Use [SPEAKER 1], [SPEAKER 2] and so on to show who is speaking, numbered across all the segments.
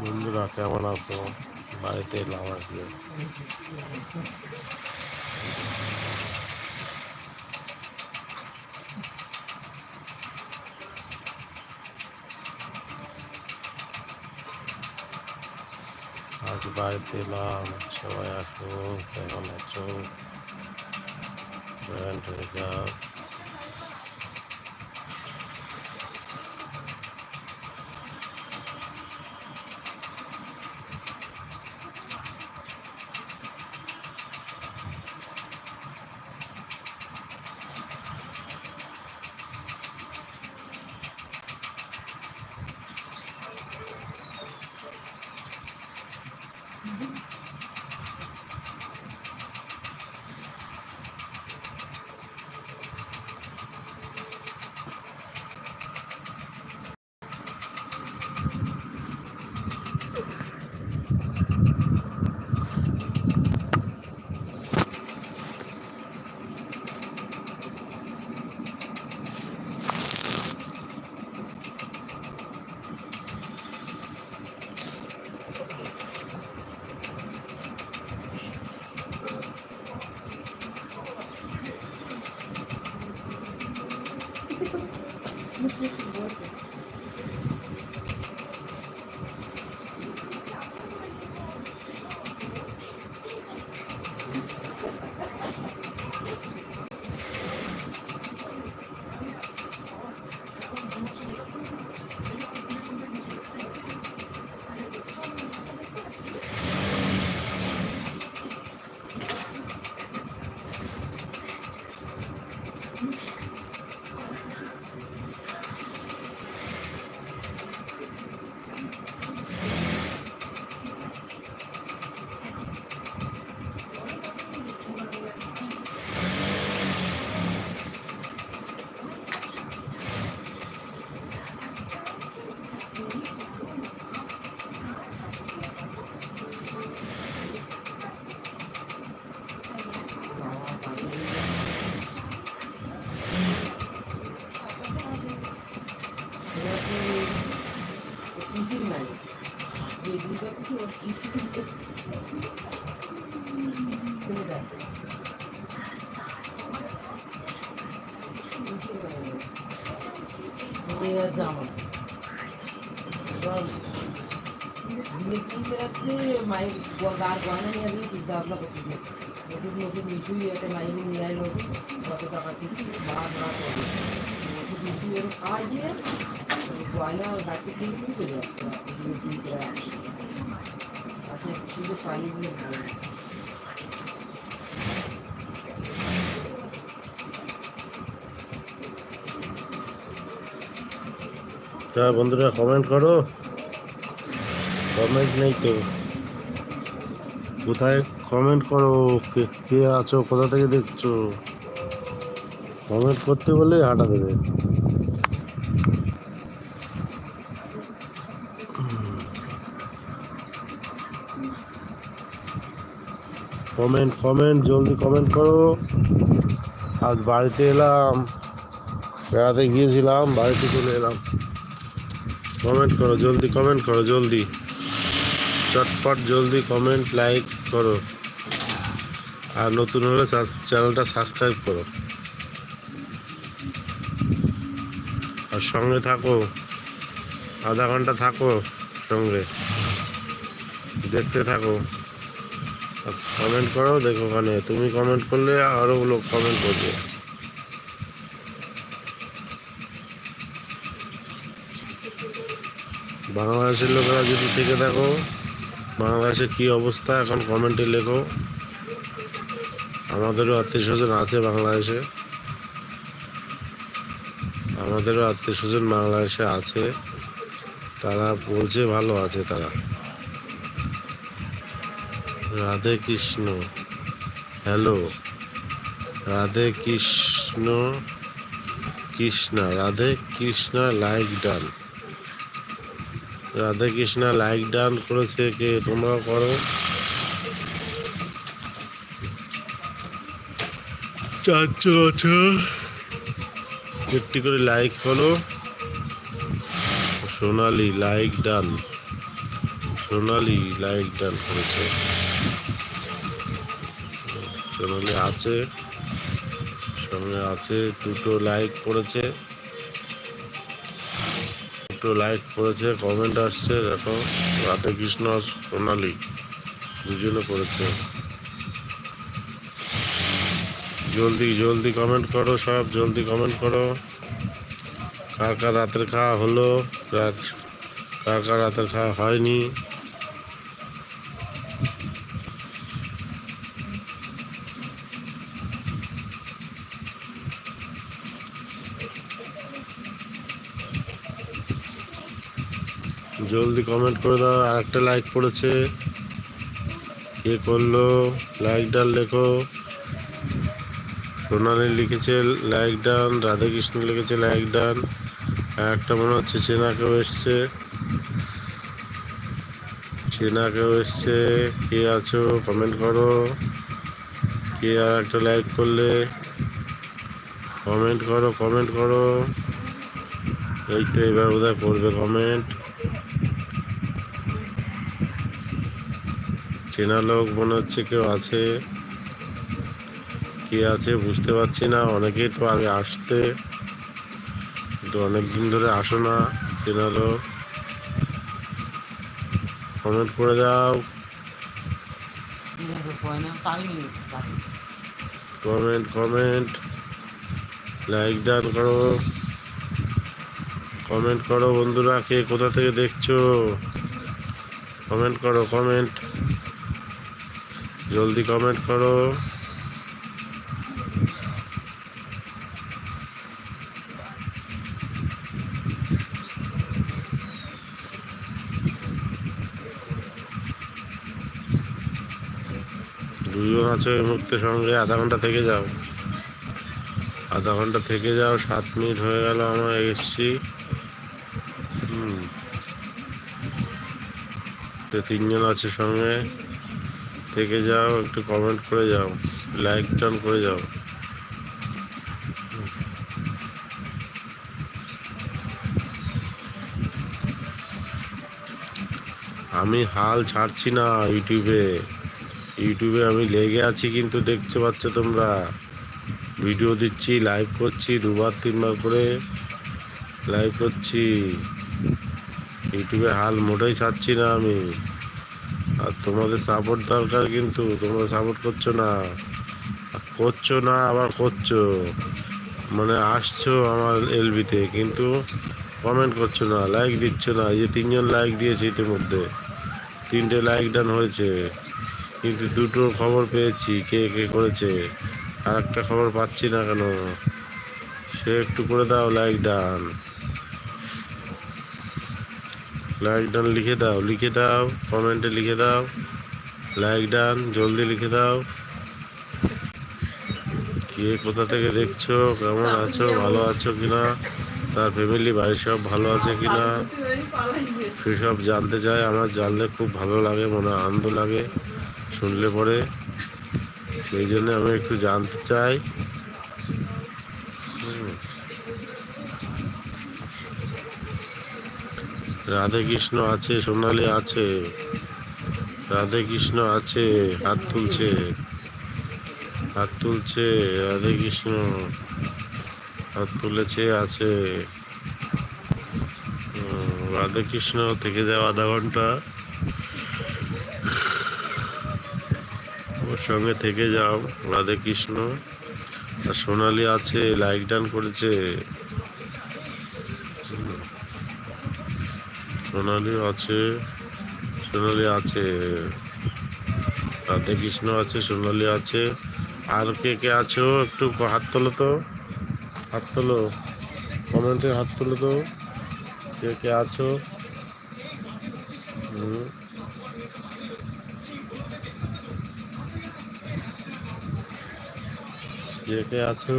[SPEAKER 1] বন্ধুরা, কেমন আছো? বাড়িতে এলাম আজকে আজ বাড়িতে এলাম সবাই আসো কেমন আছো? জয়েন্ট হয়ে যাও
[SPEAKER 2] নিয়ে মিঠুই একটা মাইনে নিয়ে ভাড়া করে নতুন মিঠু এরকম খাওয়াই দিয়ে গয়না চলে যাচ্ছে বিয়ে কিনতে রাখছে আসলে শুধু শাড়িগুলো ভালো
[SPEAKER 1] তা বন্ধুরা কমেন্ট করো কমেন্ট নেই তো কোথায়? কমেন্ট করো, কে কে আছো, কোথা থেকে দেখছ? কমেন্ট করতে বলে হাঁটা দেবে। কমেন্ট কমেন্ট জলদি কমেন্ট করো। আজ বাড়িতে এলাম। বেড়াতে গিয়েছিলাম, বাড়িতে চলে এলাম। কমেন্ট করো, জলদি কমেন্ট করো, জলদি। চটপট জলদি কমেন্ট লাইক করো। আর নতুন হলে চ্যানেলটা সাবস্ক্রাইব করো। আর সঙ্গে থাকো। আধা ঘণ্টা থাকো সঙ্গে। দেখতে থাকো। কমেন্ট করো, দেখো ওখানে। তুমি কমেন্ট করলে আরও লোক কমেন্ট করবে। বাংলাদেশের লোকেরা যদি থেকে থাকো বাংলাদেশে কি অবস্থা? এখন কমেন্টে লেখো। আমাদেরও আত্মীয় স্বজন আছে বাংলাদেশে। আমাদেরও আত্মীয় স্বজন বাংলাদেশে আছে। তারা বলছে ভালো আছে তারা। Radhe Krishna. Hello Radhe Krishna Krishna. Radhe Krishna like done Radhe Krishna like done করেছে কে তোমরাও করো। চারজন আছে। একটি করে লাইক করো। সোনালি লাইক ডান সোনালি লাইক ডান করেছে। সোনালি আছে সঙ্গে আছে দুটো লাইক পড়েছে দুটো লাইক করেছে কমেন্ট আসছে, দেখো, রাধে কৃষ্ণ সোনালি দুজনে করেছে। জলদি জলদি কমেন্ট করো সব, জলদি কমেন্ট করো। কার কার রাতের খাওয়া হলো? কার কার রাতের খাওয়া হয়নি? জলদি কমেন্ট করে দাও আর একটা লাইক পড়েছে। কে করল? লাইক ডান লেখো। সোনালি লিখেছে লাইক ডান। রাধাকৃষ্ণ লিখেছে লাইক ডান। আর একটা মনে হচ্ছে চেনা কেউ এসছে। চেনা কেউ এসছে। কে আছো? কমেন্ট করো। কে আর একটা লাইক করলে? কমেন্ট করো কমেন্ট করো। এই তো এবার বোধহয় করবে কমেন্ট চেনা লোক মনে হচ্ছে কেউ আছে। কে আছে বুঝতে পারছি না। অনেকেই তো আগে আসতে, কিন্তু অনেকদিন ধরে আসো না চেনা লোক। কমেন্ট করে
[SPEAKER 2] চাইনি
[SPEAKER 1] কমেন্ট কমেন্ট লাইক ডান করো। কমেন্ট করো বন্ধুরা, কে কোথা থেকে দেখছ? কমেন্ট করো কমেন্ট জলদি কমেন্ট করো। দুজন আছো এই মুহূর্তে সঙ্গে, আধা ঘণ্টা থেকে যাও। আধা ঘণ্টা থেকে যাও, সাত মিনিট হয়ে গেল, আমরা এসছি। তো তিনজন আছে সঙ্গে। থেকে যাও, একটু কমেন্ট করে যাও লাইক টান করে যাও। আমি হাল ছাড়ছি না ইউটিউবে। ইউটিউবে আমি লেগে আছি কিন্তু দেখতে পাচ্ছ তোমরা। ভিডিও দিচ্ছি লাইভ করছি, দুবার, তিনবার করে লাইভ করছি। ইউটিউবে হাল মোটেই ছাড়ছি না আমি। আর তোমাদের সাপোর্ট দরকার কিন্তু, তোমরা সাপোর্ট করছ না। করছ না, আবার করছ। মানে আসছো আমার এলবিতে কিন্তু কমেন্ট করছ না লাইক দিচ্ছ না। যে তিনজন লাইক দিয়েছে ইতিমধ্যে, তিনটে লাইক ডান হয়েছে। কিন্তু দুটো খবর পেয়েছি, কে কে করেছে আর একটা খবর পাচ্ছি না কেন? সে একটু করে দাও লাইক ডান লাইক ডান লিখে দাও লিখে দাও কমেন্টে লিখে দাও লাইক ডান জলদি লিখে দাও। কে কোথা থেকে দেখছ, কেমন আছো, ভালো আছো কিনা, তার ফ্যামিলি বাড়ির সব ভালো আছে কিনা সেসব জানতে চাই আমার জানলে খুব ভালো লাগে, মনে আনন্দ লাগে, শুনলে পরে। সেই জন্য আমি একটু জানতে চাই হুম। রাধে কৃষ্ণ আছে, সোনালি আছে। রাধে কৃষ্ণ আছে, হাত তুলছে। হাত তুলছে, রাধে কৃষ্ণ। হাত তুলেছে, আছে। রাধে কৃষ্ণ থেকে যাও আধা ঘণ্টা। ওর সঙ্গে থেকে যাও, রাধে কৃষ্ণ। আর সোনালি আছে, লাইক ডান করেছে হুম। সোনালিও আছে, সোনালি আছে রাধে কৃষ্ণ আছে, সোনালি আছে। আর কে কে আছো? একটু হাত তোলো তো, হাত তোলো কমেন্টে হাত তোলো তো। কে কে আছো। কে কে আছো?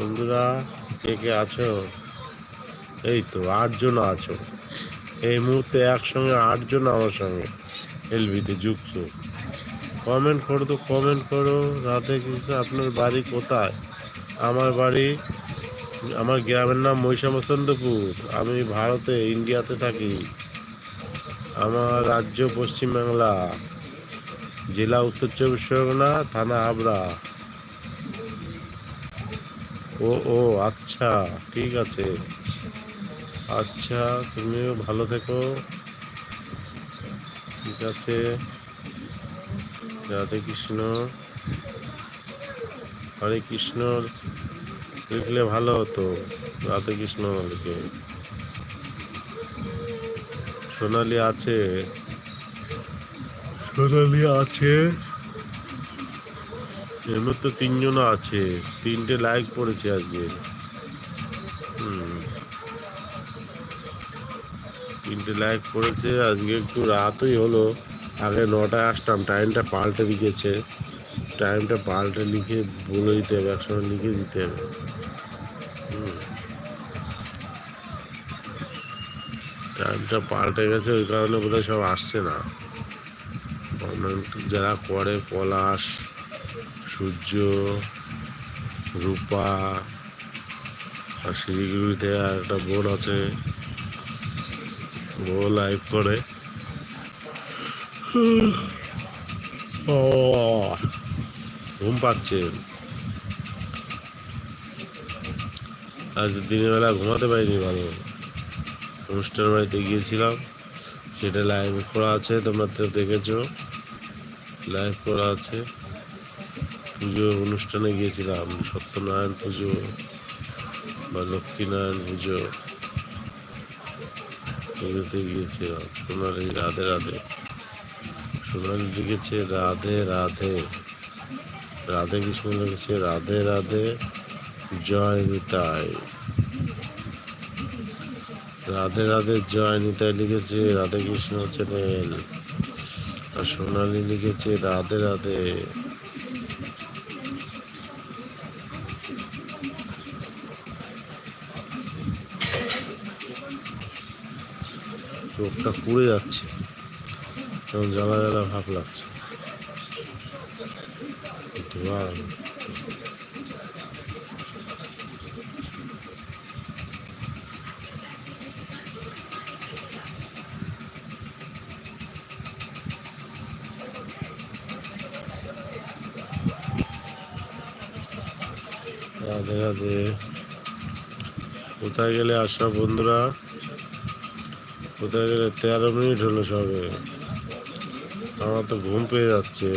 [SPEAKER 1] বন্ধুরা, কে কে আছো? এই তো আটজন আছো। এই মুহূর্তে একসঙ্গে আটজন আমার সঙ্গে এলবিতে যুক্ত। কমেন্ট করো তো কমেন্ট করো। রাধে কৃষ্ণ আপনার বাড়ি কোথায়? আমার বাড়ি, আমার গ্রামের নাম মহিষামস্তন্দপুর। আমি ভারতে, ইন্ডিয়াতে থাকি। আমার রাজ্য পশ্চিমবাংলা। জেলা উত্তর চব্বিশ পরগনা, থানা হাবড়া। ও ও আচ্ছা ঠিক আছে। আচ্ছা তুমিও ভালো থেকো। ঠিক আছে। রাধে কৃষ্ণ। হরে কৃষ্ণ। লিখলে ভালো হতো, রাধে কৃষ্ণ লিখে সোনালি আছে। সোনালি আছে। এর তো তিনজন আছে। তিনটে লাইক পড়েছে আজকে। তিনটে লাইক পড়েছে আজকে একটু রাতই হলো। আগে নটায় আসতাম টাইমটা পাল্টে দিয়েছে টাইমটা পাল্টে লিখে বলে দিতে হবে, একসঙ্গে লিখে দিতে হবে। টাইমটা পাল্টে গেছে, ওই কারণে বোধহয় সব আসছে না। যারা করে পলাশ সূর্য, রূপা, আর শিলিগুড়িতে আর একটা বোন আছে। ও লাইভ করে। ও, ঘুম পাচ্ছে। আজ দিনের বেলা ঘুমাতে পারিনি ভালো। অনুষ্ঠান বাড়িতে গিয়েছিলাম। সেটা লাইভ করা আছে, তোমরা তো দেখেছ। লাইভ করা আছে। পুজো অনুষ্ঠানে গিয়েছিলাম, সত্যনারায়ণ পুজো বা লক্ষ্মীনারায়ণ পুজো পুজোতে গিয়েছিলাম। সোনালি রাধে রাধে। সোনালি লিখেছে রাধে রাধে। রাধে কৃষ্ণ লিখেছে রাধে রাধে, জয় নিতাই। রাধে রাধে, জয় নিতাই লিখেছে রাধে কৃষ্ণ চ্যানেল। আর সোনালি লিখেছে রাধে রাধে। চোখটা পুড়ে যাচ্ছে এবং জ্বালা জ্বালা ভাব লাগছে। কোথায় গেলে আসা বন্ধুরা? কোথায়? গেলে তেরো মিনিট হলো সবে। আমার তো ঘুম পেয়ে যাচ্ছে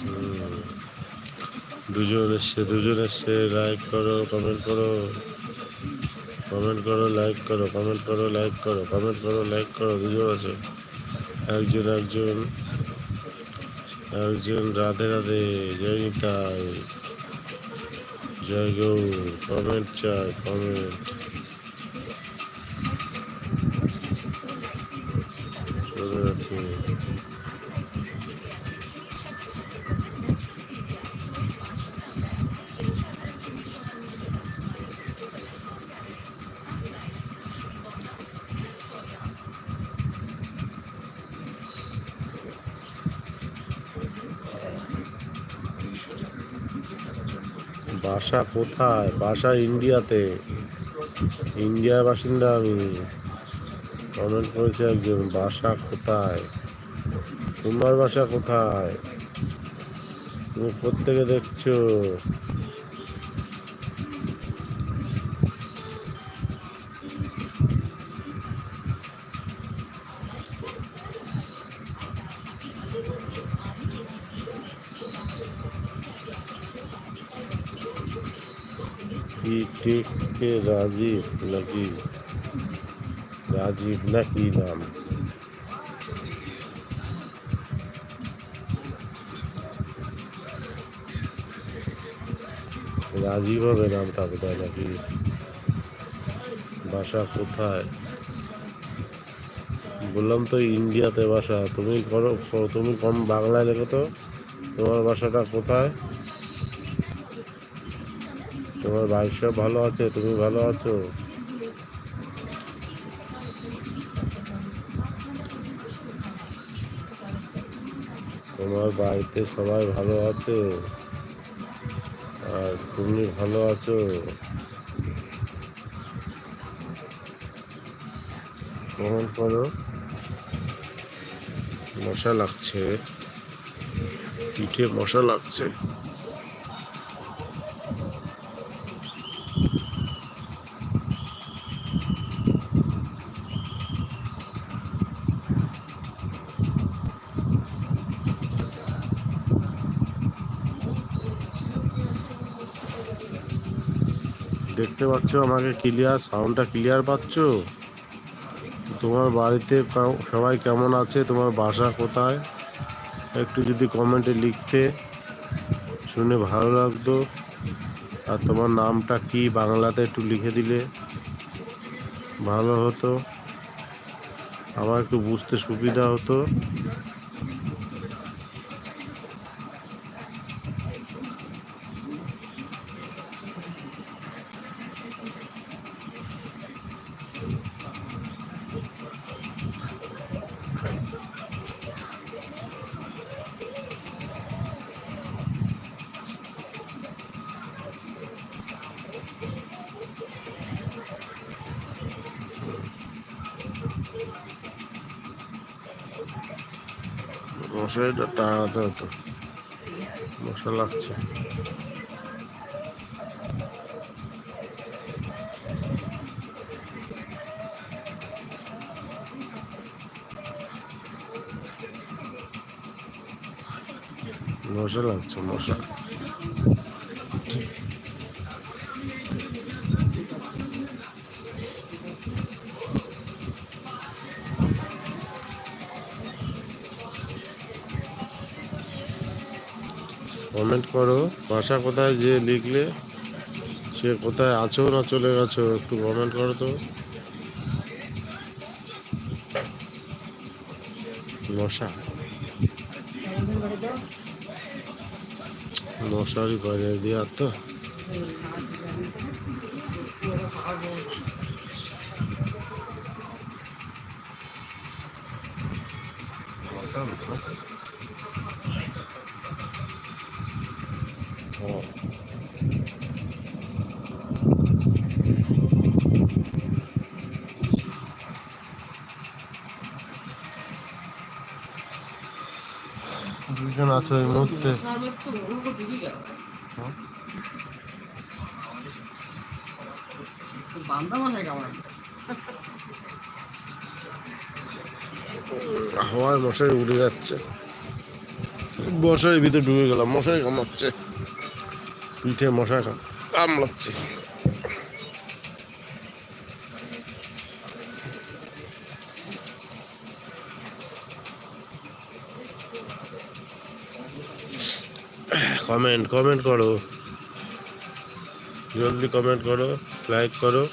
[SPEAKER 1] হুম। দুজন এসছে দুজন এসছে লাইক করো কমেন্ট করো। কমেন্ট করো লাইক করো কমেন্ট করো লাইক করো কমেন্ট করো লাইক করো, দুজন আছে। একজন একজন একজন, রাধে রাধে, জয় নিতাই। জয় গৌ কমেন্ট চাই কমেন্ট চলে আছে বাসা কোথায়? বাসা ইন্ডিয়াতে। ইন্ডিয়ার বাসিন্দা আমি। কমেন্ট করেছে একজন। বাসা কোথায়? তোমার বাসা কোথায়? তুমি প্রত্যেকে দেখছ। কে রাজীব নাকি রাজীব নাকি নাম? রাজীব হবে নামটা কোথায় নাকি? বাসা কোথায়? বললাম তো ইন্ডিয়াতে বাসা। তুমি করো, তুমি কম বাংলায় লেখো তো। তোমার বাসাটা কোথায়? তোমার বাড়ির সব ভালো আছে, তুমি ভালো আছো? তোমার বাড়িতে সবাই ভালো আছে? আর তুমি ভালো আছো? কমেন্ট করো মশা লাগছে। পিঠে মশা লাগছে। দেখতে পাচ্ছ, আমাকে ক্লিয়ার সাউন্ডটা ক্লিয়ার পাচ্ছ? তোমার বাড়িতে সবাই কেমন আছে? তোমার বাসা কোথায়? একটু যদি কমেন্টে লিখতে, শুনে ভালো লাগতো। আর তোমার নামটা কি? বাংলাতে একটু লিখে দিলে ভালো হতো। আমার একটু বুঝতে সুবিধা হতো। মশারিটা টানাতে হতো মশা লাগছে মশা লাগছে মশা করো। বাসা কোথায় যে লিখলে সে কোথায় আছো না চলে গেছো একটু কমেন্ট করো তো। মশা। মশারি বাইরে দিয়ে তো
[SPEAKER 2] এই মাছ জানি তো একটু ওরা খাওয়াবো
[SPEAKER 1] ও, দুজন আছো এই মুহূর্তে হাওয়ায় মশারি উড়ে যাচ্ছে। মশারির ভিতরে ঢুকে গেলাম, মশারি কামড়াচ্ছে। পিঠে মশা কাম- কমেন্ট কমেন্ট করো। জলদি কমেন্ট করো লাইক করো।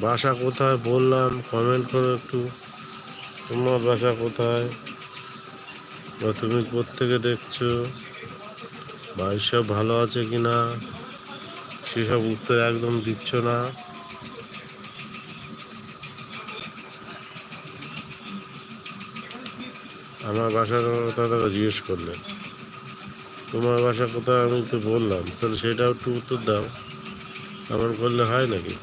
[SPEAKER 1] বাসা কোথায় বললাম কমেন্ট করো একটু। তোমার বাসা কোথায়? বা তুমি কোত্থেকে দেখছ? বাড়ির সব ভালো আছে কি না সেসব উত্তর একদম দিচ্ছ না। আমার বাসার তারা জিজ্ঞেস করলেন, তোমার বাসা কোথায়? আমি তো বললাম, তাহলে সেটাও একটু উত্তর দাও। এমন করলে হয় নাকি?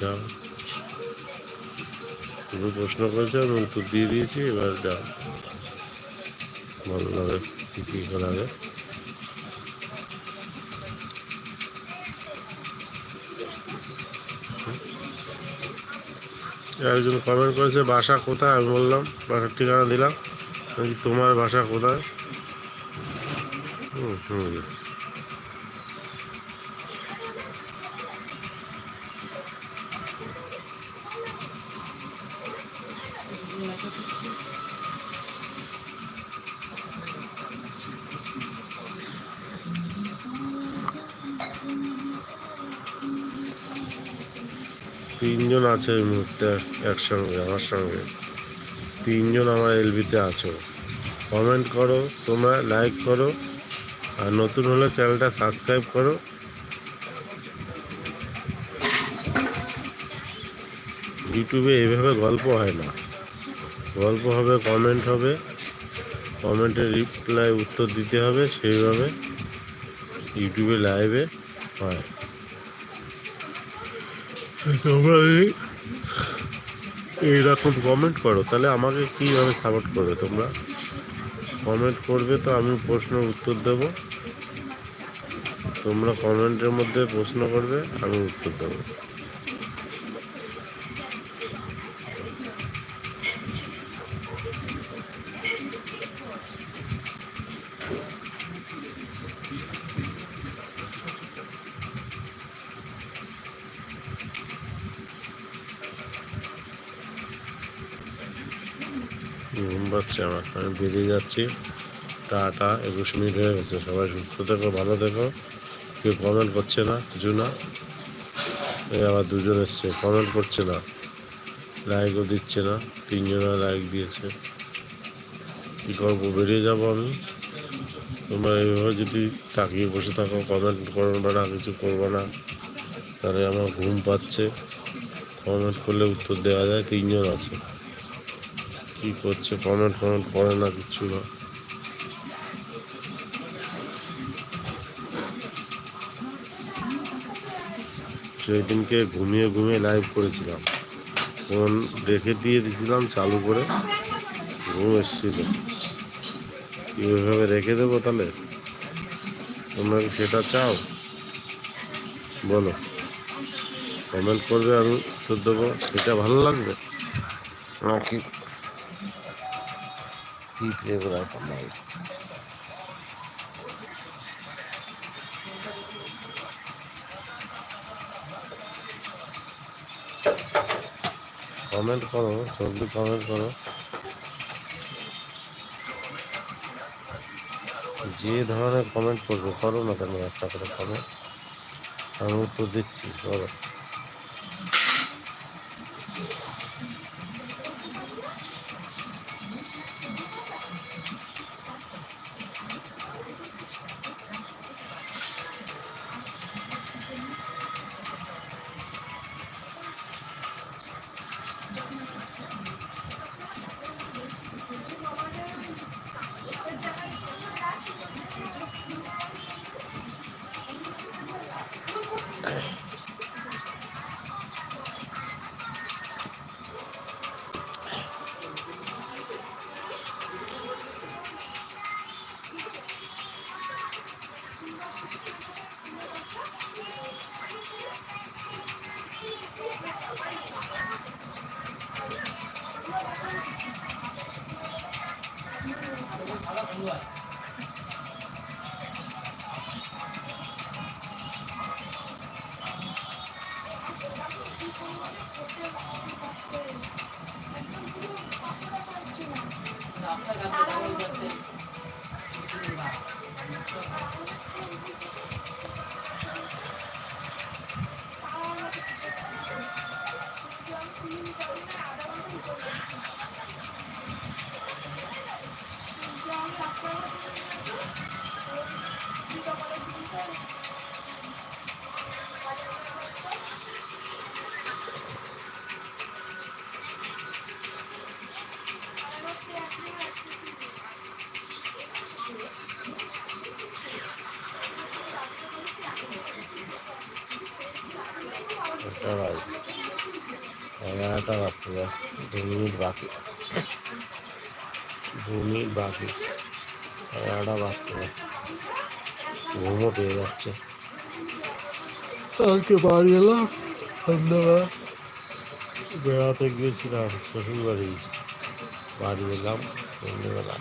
[SPEAKER 1] যাও। তুমি প্রশ্ন করেছ, আমি উত্তর দিয়ে দিয়েছি, এবার যাও। ভালো লাগে কি কি করা যায়? একজন কমেন্ট করেছে বাসা কোথায়? আমি বললাম বাসার ঠিকানা দিলাম। তোমার বাসা কোথায়? হুম। তিনজন আছে এই মুহূর্তে একসঙ্গে, আমার সঙ্গে। তিনজন আমার এলবিতে আছো। কমেন্ট করো, তোমরা লাইক করো, আর নতুন হলে চ্যানেলটা সাবস্ক্রাইব করো। ইউটিউবে এইভাবে গল্প হয় না। গল্প হবে, কমেন্ট হবে, কমেন্টের রিপ্লাই উত্তর দিতে হবে, সেইভাবে ইউটিউবে লাইভে হয়। তোমরা এই এইরকম কমেন্ট করো। তাহলে আমাকে কীভাবে সাপোর্ট করবে তোমরা? কমেন্ট করবে তো আমি প্রশ্নের উত্তর দেব। তোমরা কমেন্টের মধ্যে প্রশ্ন করবে, আমি উত্তর দেবো ঘুম পাচ্ছে আমার আমি বেরিয়ে যাচ্ছি। টাটা, একুশ মিনিট হয়ে গেছে। সবাই সুস্থ থেকো, ভালো থেকো। কেউ কমেন্ট করছে না, কিছু না। এই আবার দুজন এসছে কমেন্ট করছে না। লাইকও দিচ্ছে না, তিনজনা লাইক দিয়েছে। কী করব, বেরিয়ে যাব আমি। তোমরা এইভাবে যদি তাকিয়ে বসে থাকো কমেন্ট করবে না কিছু করবে না। তাহলে আমার ঘুম পাচ্ছে। কমেন্ট করলে উত্তর দেওয়া যায়, তিনজন আছে। কি করছে কমেন্ট কমেন্ট করে না কিচ্ছু না। সেই দিনকে ঘুমিয়ে ঘুমিয়ে লাইভ করেছিলাম। ফোন রেখে দিয়ে দিয়েছিলাম চালু করে। ঘুম এসেছিল। কীভাবে রেখে দেবো তাহলে? তোমরা কি সেটা চাও? বলো। কমেন্ট করবে, আমি উত্তর দেবো। সেটা ভালো লাগবে? নাকি কি প্লে করে নাই কমেন্ট করো, জলদি কমেন্ট করো। যে ধরনের কমেন্ট করবে, করো না কেন, একটা করে কমেন্ট আমি উত্তর দিচ্ছি করো মিনিট বাকি। ভূমি বাকি। এগারোটা বাঁচতে যায় ঘুমও পেয়ে যাচ্ছে। কালকে বাড়ি এলাম, সন্ধ্যাবেলা বেড়াতে গিয়েছিলাম শ্বশুর বাড়ি এলাম সন্ধ্যেবেলা।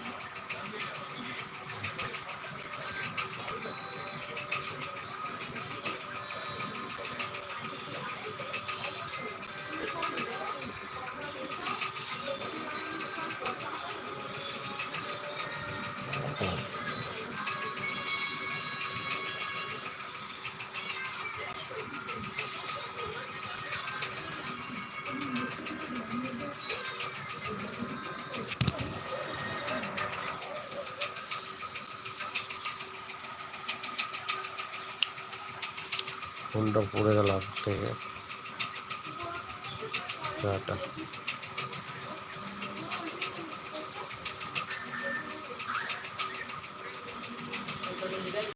[SPEAKER 1] ফোনটা পড়ে গেল থেকে। টাটা।